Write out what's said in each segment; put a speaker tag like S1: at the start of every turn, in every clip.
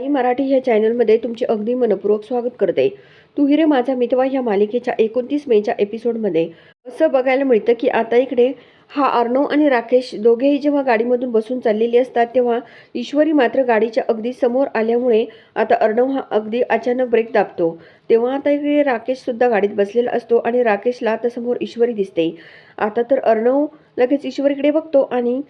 S1: आई मराठी ह्या चॅनलमध्ये तुमचे अगदी मनपूर्वक स्वागत करते. तू हिरे माझा मितवा ह्या मालिकेच्या एकोणतीस मेच्या एपिसोडमध्ये. असं बघायला मिळतं की आता इकडे हा अर्णव आणि राकेश दोघेही जेव्हा गाडीमधून बसून चाललेले असतात तेव्हा ईश्वरी मात्र गाडीच्या अगदी समोर आल्यामुळे आता अर्णव हा अगदी अचानक ब्रेक दाबतो. तेव्हा आता इकडे राकेशसुद्धा गाडीत बसलेला असतो आणि राकेशला आता समोर ईश्वरी दिसते. आता तर अर्णव लगेच ईश्वरीकडे बघतो आणि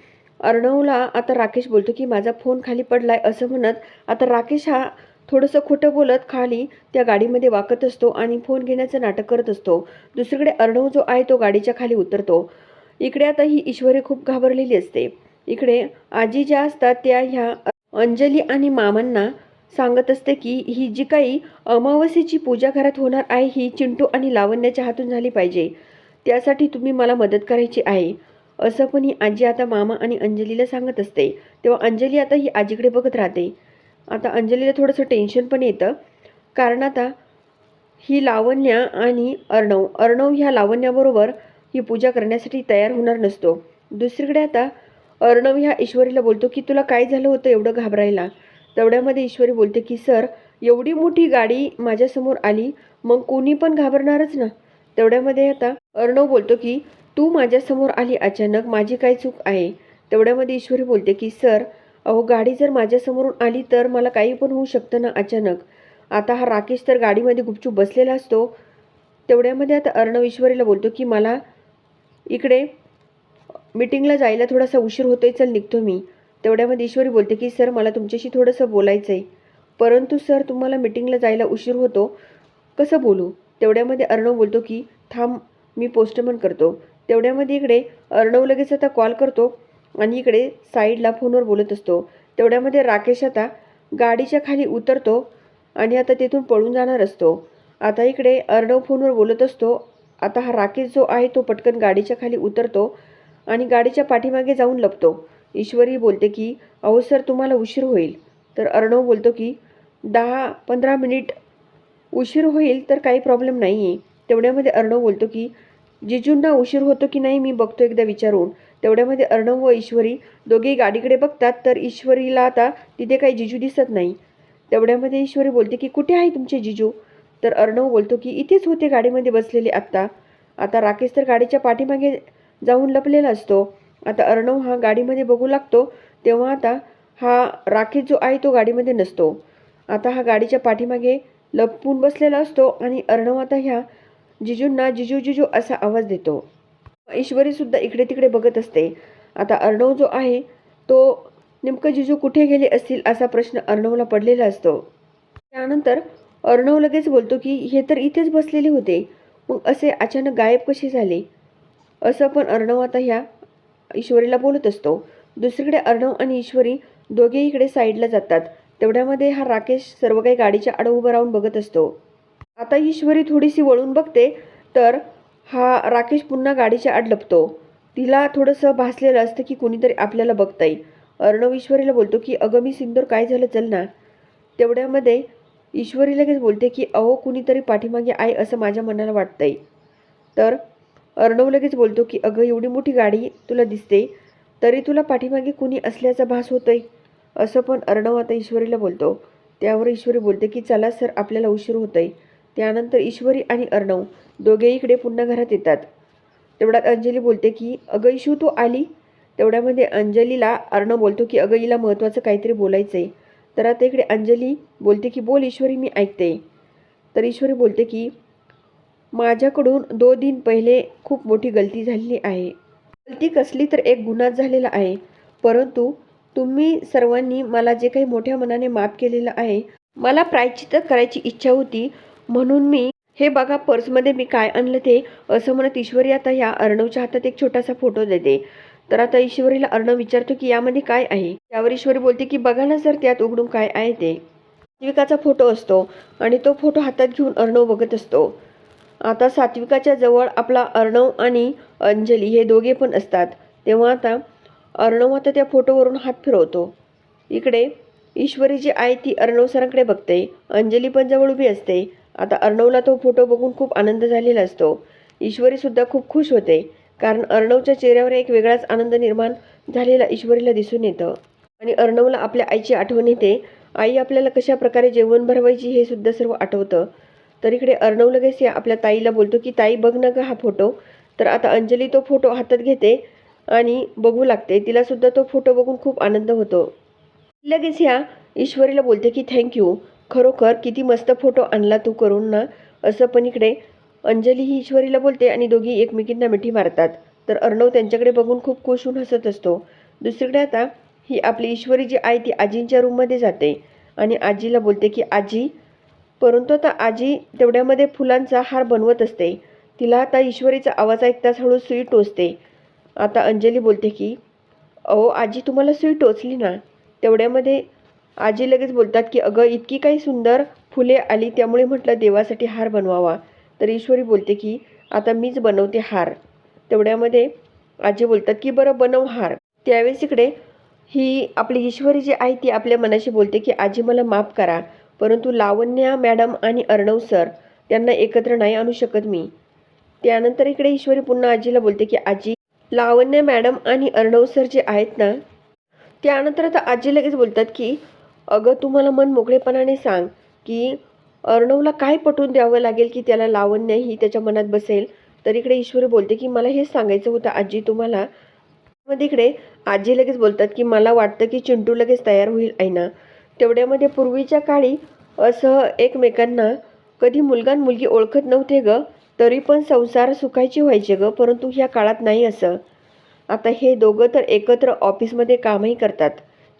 S1: अर्णवला आता राकेश बोलतो की माझा फोन खाली पडलाय असं म्हणत आता राकेश हा थोडंसं खोटं बोलत खाली त्या गाडीमध्ये वाकत असतो आणि फोन घेण्याचं नाटक करत असतो. दुसरीकडे अर्णव जो आहे तो गाडीच्या खाली उतरतो. इकडे आता ही ईश्वरी खूप घाबरलेली असते. इकडे आजी ज्या असतात त्या ह्या अंजली आणि मामांना सांगत असते की ही जी काही अमावस्येची पूजा घरात होणार आहे ही चिंटू आणि लावण्याच्या हातून झाली पाहिजे. त्यासाठी तुम्ही मला मदत करायची आहे. असं पण ही आजी आता मामा आणि अंजलीला सांगत असते. तेव्हा अंजली आता ही आजीकडे बघत राहते. आता अंजलीला थोडंसं टेन्शन पण येतं. कारण आता ही लावण्या आणि अर्णव अर्णव ह्या लावण्याबरोबर ही पूजा करण्यासाठी तयार होणार नसतो. दुसरीकडे आता अर्णव ह्या ईश्वरीला बोलतो की तुला काय झालं होतं एवढं घाबरायला? तेवढ्यामध्ये ईश्वरी बोलते की सर एवढी मोठी गाडी माझ्यासमोर आली. मग कोणी पण घाबरणारच ना? तेवढ्यामध्ये आता अर्णव बोलतो की तू माझ्यासमोर आली अचानक माझी काय चूक आहे? तेवढ्यामध्ये ईश्वरी बोलते की सर अहो गाडी जर माझ्यासमोरून आली तर मला काही पण होऊ शकतं ना अचानक. आता हा राकेश तर गाडीमध्ये गुपचूप बसलेला असतो. तेवढ्यामध्ये आता अर्णव ईश्वरीला बोलतो की मला इकडे मीटिंगला जायला थोडासा उशीर होतोय चल निघतो मी. तेवढ्यामध्ये ईश्वरी बोलते की सर मला तुमच्याशी थोडंसं बोलायचं आहे परंतु सर तुम्हाला मीटिंगला जायला उशीर होतो. कसं बोलू? तेवढ्यामध्ये अर्णव बोलतो की थांब मी पोस्टमन करतो. तेवढ्यामध्ये इकडे अर्णव लगेच आता कॉल करतो आणि इकडे साईडला फोनवर बोलत असतो. तेवढ्यामध्ये राकेश आता गाडीच्या खाली उतरतो आणि आता तिथून पळून जाणार असतो. आता इकडे अर्णव फोनवर बोलत असतो. आता हा राकेश जो आहे तो पटकन गाडीच्या खाली उतरतो आणि गाडीच्या पाठीमागे जाऊन लपतो. ईश्वरी बोलते की अहो सर तुम्हाला उशीर होईल. तर अर्णव बोलतो की दहा पंधरा मिनिट उशीर होईल तर काही प्रॉब्लेम नाही आहे तेवढ्यामध्ये अर्णव बोलतो की जिजूंना उशीर होतो की नाही मी बघतो एकदा विचारून. तेवढ्यामध्ये अर्णव व ईश्वरी दोघेही गाडीकडे बघतात तर ईश्वरीला आता तिथे काही जिजू दिसत नाही. तेवढ्यामध्ये ईश्वरी बोलते की कुठे आहे तुमचे जिजू? तर अर्णव बोलतो की इथेच होते गाडीमध्ये बसलेले आत्ता. आता राकेश तर गाडीच्या पाठीमागे जाऊन लपलेला असतो. आता अर्णव हा गाडीमध्ये बघू लागतो तेव्हा आता हा राकेश जो आहे तो गाडीमध्ये नसतो. आता हा गाडीच्या पाठीमागे लपून बसलेला असतो आणि अर्णव आता ह्या जिजूंना जिजू जिजू असा आवाज देतो. ईश्वरीसुद्धा इकडे तिकडे बघत असते. आता अर्णव जो आहे तो नेमकं जिजू कुठे गेले असतील असा प्रश्न अर्णवला पडलेला असतो. त्यानंतर अर्णव लगेच बोलतो की हे तर इथेच बसलेले होते. मग असे अचानक गायब कसे झाले? असं पण अर्णव आता ह्या ईश्वरीला बोलत असतो. दुसरीकडे अर्णव आणि ईश्वरी दोघे इकडे साईडला जातात. तेवढ्यामध्ये हा राकेश सर्व काही गाडीच्या आड उभं राहून बघत असतो. आता ईश्वरी थोडीशी वळून बघते तर हा राकेश पुन्हा गाडीच्या आड लपतो. तिला थोडंसं भासलेलं असतं की कुणीतरी आपल्याला बघताय. अर्णव ईश्वरीला बोलतो की अगं मी सिंदूर काय झालं? चल ना. तेवढ्यामध्ये ईश्वरी लगेच बोलते की अहो कुणीतरी पाठीमागे आहे असं माझ्या मनाला वाटतंय. तर अर्णव लगेच बोलतो की अगं एवढी मोठी गाडी तुला दिसते तरी तुला पाठीमागे कुणी असल्याचा भास होतोय? असं पण अर्णव आता ईश्वरीला बोलतो. त्यावर ईश्वरी बोलते की चला सर आपल्याला उशीर होतोय. त्यानंतर ईश्वरी आणि अर्णव दोघेही इकडे पुन्हा घरात येतात. तेवढ्यात अंजली बोलते की अगं ईशू तू आली? तेवढ्यामध्ये अंजलीला अर्णव बोलतो की अगं हिला महत्त्वाचं काहीतरी बोलायचं आहे तर आता इकडे अंजली बोलते की बोल ईश्वरी मी ऐकते. तर ईश्वरी बोलते की माझ्याकडून दो दिन पहिले खूप मोठी गलती झालेली आहे. गलती कसली तर एक गुन्हा झालेला आहे. परंतु तुम्ही सर्वांनी मला जे काही मोठ्या मनाने माफ केलेलं आहे मला प्रायचित करायची इच्छा होती म्हणून मी हे बघा पर्समध्ये मी काय आणलं ते? असं म्हणत ईश्वरी आता या अर्णवच्या हातात एक छोटासा फोटो देते. तर आता ईश्वरीला अर्णव विचारतो की यामध्ये काय आहे? त्यावर ईश्वरी बोलते की बघा ना सर त्यात उघडून काय आहे ते? सात्विकाचा फोटो असतो आणि तो फोटो हातात घेऊन अर्णव बघत असतो. आता सात्विकाच्या जवळ आपला अर्णव आणि अंजली हे दोघे पण असतात. तेव्हा आता अर्णव आता त्या फोटोवरून हात फिरवतो. इकडे ईश्वरी जी आहे ती अर्णव सरांकडे बघते. अंजली पण जवळ उभी असते. आता अर्णवला तो फोटो बघून खूप आनंद झालेला असतो. ईश्वरीसुद्धा खूप खुश होते कारण अर्णवच्या चेहऱ्यावर एक वेगळाच आनंद निर्माण झालेला ईश्वरीला दिसून येतं. आणि अर्णवला आपल्या आईची आठवण येते. आई आपल्याला कशा प्रकारे जेवण भरवायची हे सुद्धा सर्व आठवतं. तर इकडे अर्णव लगेच या आपल्या ताईला बोलतो की ताई बघ ना ग हा फोटो. तर आता अंजली तो फोटो हातात घेते आणि बघू लागते. तिलासुद्धा तो फोटो बघून खूप आनंद होतो. लगेच ह्या ईश्वरीला बोलते की थँक्यू. खरोखर किती मस्त फोटो आणला तू करून ना असं पण इकडे अंजली ही ईश्वरीला बोलते आणि दोघी एकमेकींना मिठी मारतात. तर अर्णव त्यांच्याकडे बघून खूप खुश होऊन हसत असतो. दुसरीकडे आता ही आपली ईश्वरी जी आहे ती आजींच्या रूममध्ये जाते आणि आजीला बोलते की आजी परंतु आता आजी तेवढ्यामध्ये फुलांचा हार बनवत असते. तिला आता ईश्वरीचा आवाज ऐकताच हळू सुई टोचते. आता अंजली बोलते की अहो आजी तुम्हाला सुई टोचली ना. तेवढ्यामध्ये आजी लगेच बोलतात की अगं इतकी काही सुंदर फुले आली त्यामुळे म्हटलं देवासाठी हार बनवावा. तर ईश्वरी बोलते की आता मीच बनवते हार. तेवढ्यामध्ये आजी बोलतात की बरं बनव हार. त्यावेळेस इकडे ही आपली ईश्वरी जी आहे ती आपल्या मनाशी बोलते की आजी मला माफ करा परंतु लावण्या मॅडम आणि अर्णव सर त्यांना एकत्र नाही आणू शकत मी. त्यानंतर इकडे ईश्वरी पुन्हा आजीला बोलते की आजी लावण्य मॅडम आणि अर्णव सर जे आहेत ना त्यानंतर आता आजी लगेच बोलतात की अगं तुम्हाला मन मोकळेपणाने सांग की अर्णवला काय पटवून द्यावं लागेल की त्याला लावण्य ही त्याच्या मनात बसेल? तर इकडे ईश्वरी बोलते की मला हेच सांगायचं होतं आजी तुम्हाला? मग इकडे आजी लगेच बोलतात की मला वाटतं की चिंटू लगेच तयार होईल ऐना तेवढ्यामध्ये पूर्वीच्या काळी असं एकमेकांना कधी मुलगा मुलगी ओळखत नव्हते ग तरी पण संसार सुखायचे व्हायचे ग परंतु ह्या काळात नाही असं. आता हे दोघं तर एकत्र ऑफिसमध्ये कामही करतात.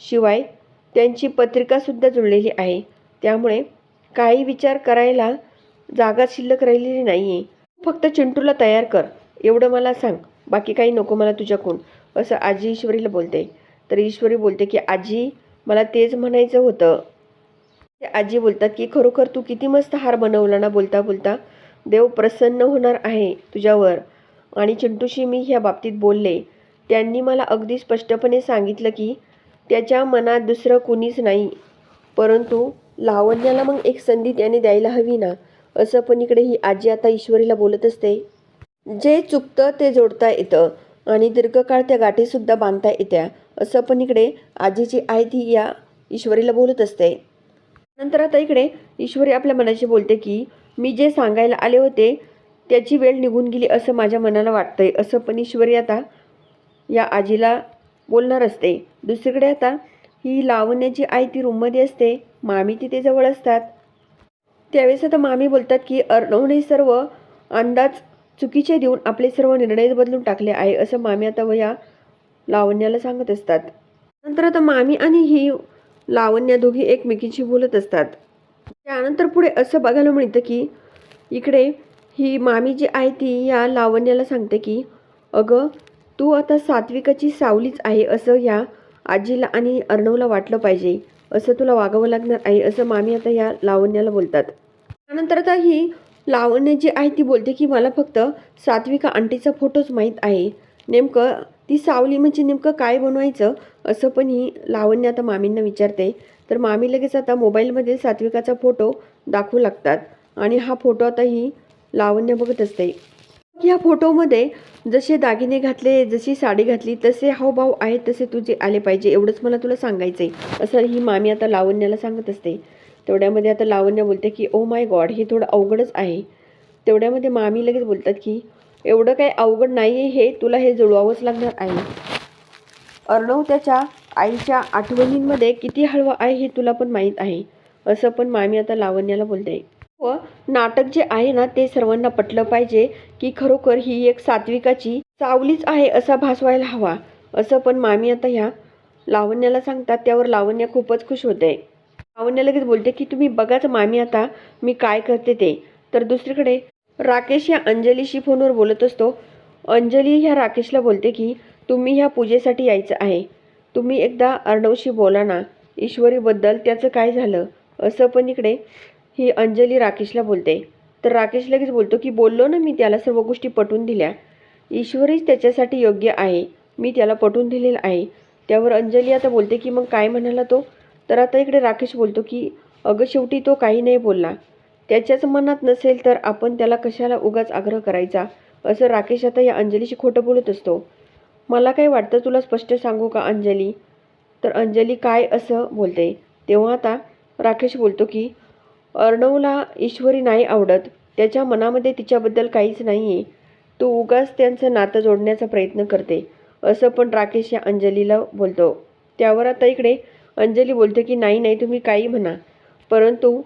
S1: शिवाय त्यांची पत्रिकासुद्धा जुळलेली आहे. त्यामुळे काही विचार करायला जागा शिल्लक राहिलेली नाही आहे फक्त चिंटूला तयार कर. एवढं मला सांग. बाकी काही नको मला तुझ्याकडून. असं आजी ईश्वरीला बोलते. तर ईश्वरी बोलते की आजी मला तेच म्हणायचं होतं. ते आजी बोलतात की खरोखर तू किती मस्त हार बनवला ना बोलता बोलता देव प्रसन्न होणार आहे तुझ्यावर. आणि चिंटूशी मी ह्या बाबतीत बोलले. त्यांनी मला अगदी स्पष्टपणे सांगितलं की त्याच्या मनात दुसरं कुणीच नाही. परंतु लावण्याला मग एक संधी त्याने द्यायला हवी ना? असं पण इकडे ही आजी आता ईश्वरीला बोलत असते. जे चुकतं ते जोडता येतं आणि दीर्घकाळ त्या गाठीसुद्धा बांधता येत्या असं पण इकडे आजीची आई ती या ईश्वरीला बोलत असते. नंतर आता इकडे ईश्वरी आपल्या मनाशी बोलते की मी जे सांगायला आले होते त्याची वेळ निघून गेली असं माझ्या मनाला वाटतंय असं पण ईश्वरी आता या आजीला बोलणार असते. दुसरीकडे आता ही लावण्याची आई ती रूममध्ये असते. मामी तिथे जवळ असतात. त्यावेळेस आता मामी बोलतात की अर्णवने सर्व अंदाज चुकीचे देऊन आपले सर्व निर्णय बदलून टाकले आहे असं मामी आता व या लावण्याला सांगत असतात. नंतर आता मामी आणि ही लावण्या दोघी एकमेकींशी बोलत असतात. त्यानंतर पुढे असं बघायला मिळतं की इकडे ही मामी जी आहे ती या लावण्याला सांगते की अगं तू आता सात्विकाची सावलीच आहे असं ह्या आजीला आणि अर्णवला वाटलं पाहिजे. असं तुला वागावं लागणार आहे असं मामी आता या लावण्याला बोलतात. त्यानंतर आता ही लावण्य जी आहे ती बोलते की मला फक्त सात्विका आंटीचा फोटोच माहीत आहे. नेमकं ती सावली म्हणजे नेमकं काय बनवायचं असं पण ही लावण्य आता मामींना विचारते. तर मामी लगेच आता मोबाईलमध्ये सात्विकाचा फोटो दाखवू लागतात. आणि हा फोटो आता ही लावण्य बघत असते. या फोटोमध्ये जसे दागिने घातले जशी साडी घातली तसे हावभाव आहेत तसे तुझे आले पाहिजे. एवढंच मला तुला सांगायचं आहे असं ही मामी आता लावण्याला सांगत असते. तेवढ्यामध्ये आता लावण्या बोलते की ओ माय गॉड हे थोडं अवघडच आहे. तेवढ्यामध्ये मामी लगेच बोलतात की एवढं काही अवघड नाही आहे हे तुला हे जुळवावंच लागणार आहे. अर्णव त्याच्या आईच्या आठवणींमध्ये किती हळवा आहे हे तुला पण माहीत आहे. असं पण मामी आता लावण्याला बोलते. व नाटक जे आहे ना ते सर्वांना पटलं पाहिजे की खरोखर ही एक सात्विकाची सावलीच आहे असा भास व्हायला हवा. असं पण मामी आता ह्या लावण्याला सांगतात त्यावर लावण्या खूपच खुश होते. लावण्या लगेच बोलते की तुम्ही बघाच मामी आता मी काय करते ते. तर दुसरीकडे राकेश या अंजलीशी फोनवर बोलत असतो. अंजली ह्या राकेशला बोलते की तुम्ही ह्या पूजेसाठी यायचं आहे. तुम्ही एकदा अर्णवशी बोला ना. ईश्वरीबद्दल त्याचं काय झालं? असं पण इकडे ही अंजली राकेशला बोलते. तर राकेश लगेच बोलतो की बोललो ना मी त्याला सर्व गोष्टी पटवून दिल्या. ईश्वरीच त्याच्यासाठी योग्य आहे. मी त्याला पटवून दिलेलं आहे. त्यावर अंजली आता बोलते की मग काय म्हणाला तो? तर आता इकडे राकेश बोलतो की अगं शेवटी तो काही नाही बोलला. त्याच्याच मनात नसेल तर आपण त्याला कशाला उगाच आग्रह करायचा? असं राकेश आता या अंजलीशी खोटं बोलत असतो. मला काय वाटतं तुला स्पष्ट सांगू का अंजली? तर अंजली काय असं बोलते? तेव्हा आता राकेश बोलतो की अर्णवला ईश्वरी नाही आवडत. त्याच्या मनामध्ये तिच्याबद्दल काहीच नाही आहे तो उगाच त्यांचं नातं जोडण्याचा प्रयत्न करते. असं पण राकेश या अंजलीला बोलतो. त्यावर आता इकडे अंजली बोलते की नाही नाही तुम्ही काही म्हणा. परंतु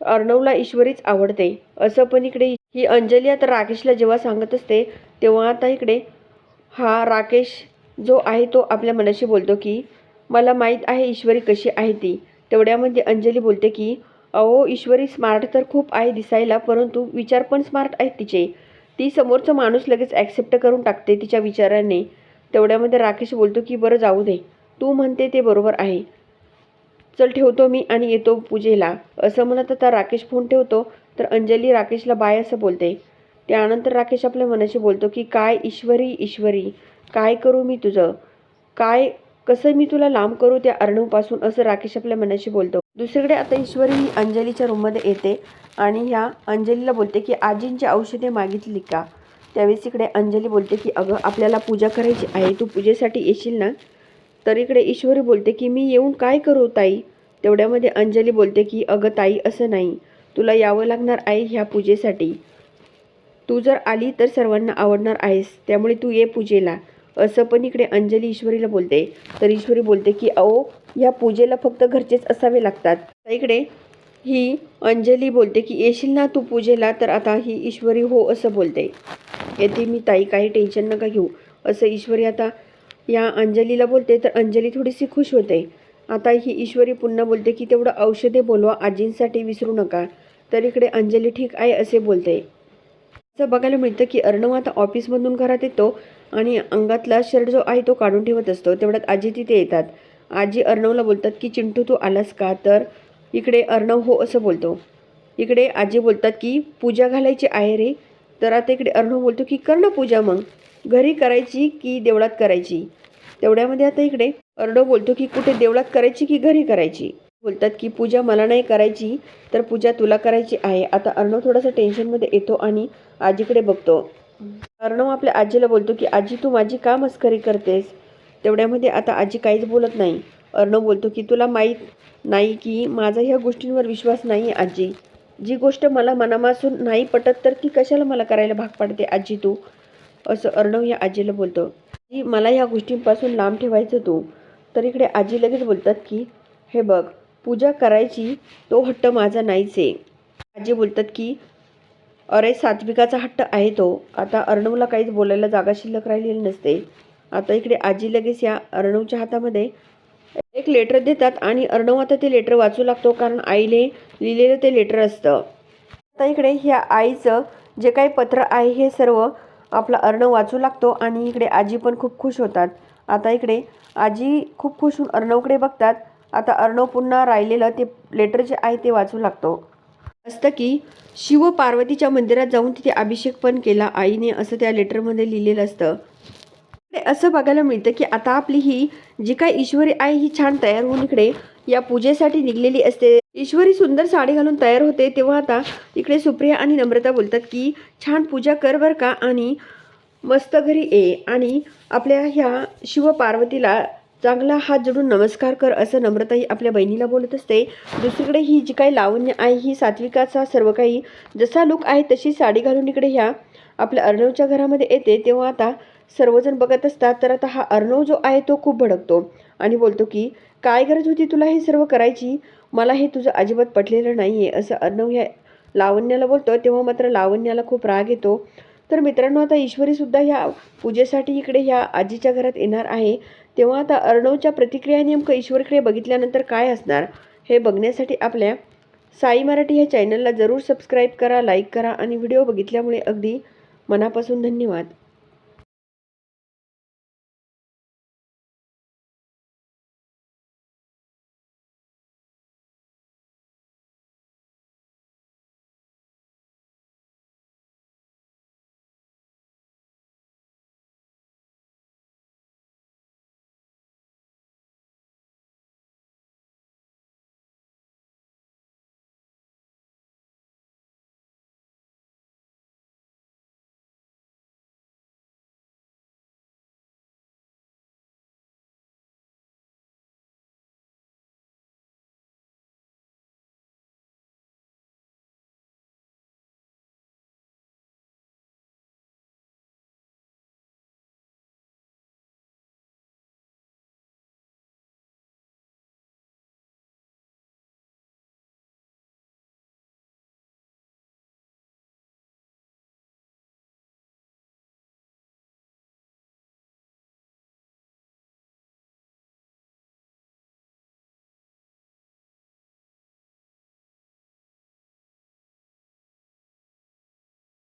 S1: अर्णवला ईश्वरीच आवडते. असं पण इकडे ही अंजली आता राकेशला जेव्हा सांगत असते तेव्हा आता इकडे हा राकेश जो आहे तो आपल्या मनाशी बोलतो की मला माहीत आहे ईश्वरी कशी आहे ती. तेवढ्यामध्ये अंजली बोलते की अहो ईश्वरी स्मार्ट तर खूप आहे दिसायला परंतु विचार पण स्मार्ट आहेत तिचे. ती समोरचा माणूस लगेच ॲक्सेप्ट करून टाकते तिच्या विचाराने. तेवढ्यामध्ये राकेश बोलतो की बरं जाऊ दे. तू म्हणते ते बरोबर आहे. चल ठेवतो मी आणि येतो पूजेला. असं म्हणत आता राकेश फोन ठेवतो तर अंजली राकेशला बाय असं बोलते. त्यानंतर राकेश आपल्या मनाशी बोलतो की काय ईश्वरी ईश्वरी? काय करू मी तुझं? काय कसं मी तुला लांब करू त्या अर्णवपासून असं राकेश आपल्या मनाशी बोलतो. दुसरीकडे आता ईश्वरी ही अंजलीच्या रूममध्ये येते आणि ह्या अंजलीला बोलते की आजींची औषधे मागितली का? त्यावेळेस इकडे अंजली बोलते की अगं आपल्याला पूजा करायची आहे तू पूजेसाठी येशील ना? तर इकडे ईश्वरी बोलते की मी येऊन काय करू ताई? तेवढ्यामध्ये अंजली बोलते की अगं ताई असं नाही. तुला यावं लागणार आहे ह्या पूजेसाठी. तू जर आली तर सर्वांना आवडणार आहेस त्यामुळे तू ये पूजेला. असं पण इकडे अंजली ईश्वरीला बोलते. तर ईश्वरी बोलते की अहो या पूजेला फक्त घरचेच असावे लागतात. इकडे ही अंजली बोलते की येशील ना तू पूजेला? तर आता ही ईश्वरी हो असं बोलते. येते मी ताई काही टेन्शन नका घेऊ. असं ईश्वरी आता या अंजलीला बोलते तर अंजली थोडीशी खुश होते. आता ही ईश्वरी पुन्हा बोलते की तेवढं औषधे बोलवा आजींसाठी विसरू नका. तर इकडे अंजली ठीक आहे असे बोलते. असं बघायला मिळतं की अर्णव आता ऑफिसमधून घरात येतो आणि अंगातला शर्ट जो आहे तो काढून ठेवत असतो. तेवढ्यात आजी तिथे येतात. आजी अर्णवला बोलतात की चिंटू तू आलास का? तर इकडे अर्णव हो असं बोलतो. इकडे आजी बोलतात की पूजा घालायची आहे रे. तर आता इकडे अर्णव बोलतो की कर ना पूजा मग. घरी करायची की देवळात करायची? तेवढ्यामध्ये आता इकडे अर्णव बोलतो की कुठे देवळात करायची की घरी करायची? बोलतात की पूजा मला नाही करायची तर पूजा तुला करायची आहे. आता अर्णव थोडासा टेन्शनमध्ये येतो आणि आजीकडे बघतो. अर्णव आपल्या आजीला बोलतो की आजी तू माझी का मस्करी करतेस? तेवढ्यामध्ये आता आजी काहीच बोलत नाही. अर्णव बोलतो की तुला माहीत नाही की माझा ह्या गोष्टींवर विश्वास नाही आजी. जी गोष्ट मला मनापासून नाही पटत तर ती कशाला मला करायला भाग पाडते आजी तू? असं अर्णव या आजीला बोलतो. की मला ह्या गोष्टींपासून लांब ठेवायचं तू. तर इकडे आजी लगेच बोलतात की हे बघ पूजा करायची तो हट्ट माझा नाहीच आहे. आजी बोलतात की अरे सात्विकाचा हट्ट आहे तो. आता अर्णवला काहीच बोलायला जागा शिल्लक राहिलेली नसते. आता इकडे आजी लगेच या अर्णवच्या हातामध्ये एक लेटर देतात आणि अर्णव आता ते लेटर वाचू लागतो कारण आईने लिहिलेलं ते लेटर असतं. आता इकडे ह्या आईचं जे काही पत्र आहे हे सर्व आपला अर्णव वाचू लागतो आणि इकडे आजी पण खूप खुश होतात. आता इकडे आजी खूप खुश होऊन अर्णवकडे बघतात. आता अर्णव पुन्हा राहिलेलं ते लेटर जे आहे ते वाचू लागतो. असतं की शिव पार्वतीच्या मंदिरात जाऊन तिथे अभिषेक पण केला आईने असं त्या लेटरमध्ये लिहिलेलं असतं. असं बघायला मिळतं की आता आपली ही जी काय ईश्वरी आहे ही छान तयार होऊन इकडे या पूजेसाठी निघलेली असते. ईश्वरी सुंदर साडी घालून तयार होते तेव्हा आता इकडे सुप्रिया आणि नम्रता बोलतात की छान पूजा कर बर का आणि मस्त घरी ये आणि आपल्या ह्या शिव पार्वतीला चांगला हात जोडून नमस्कार कर असं नम्रता ही आपल्या बहिणीला बोलत असते. दुसरीकडे ही जी काही लावण्य आहे ही सात्विकाचा सर्व काही जसा लुक आहे तशी साडी घालून इकडे ह्या आपल्या अर्णवच्या घरामध्ये येते. तेव्हा आता सर्वजण बघत असतात तर आता हा अर्णव जो आहे तो खूप भडकतो आणि बोलतो की काय गरज होती तुला हे सर्व करायची? मला हे तुझं अजिबात पटलेलं नाही आहे असं अर्णव ह्या लावण्याला बोलतो. तेव्हा मात्र लावण्याला खूप राग येतो. तर मित्रांनो आता ईश्वरीसुद्धा ह्या पूजेसाठी इकडे ह्या आजीच्या घरात येणार आहे. तेव्हा आता अर्णवच्या प्रतिक्रिया नेमकं ईश्वरकडे बघितल्यानंतर काय असणार हे बघण्यासाठी आपल्या साई मराठी ह्या चॅनलला जरूर सबस्क्राईब करा लाईक करा आणि व्हिडिओ बघितल्यामुळे अगदी मनापासून धन्यवाद.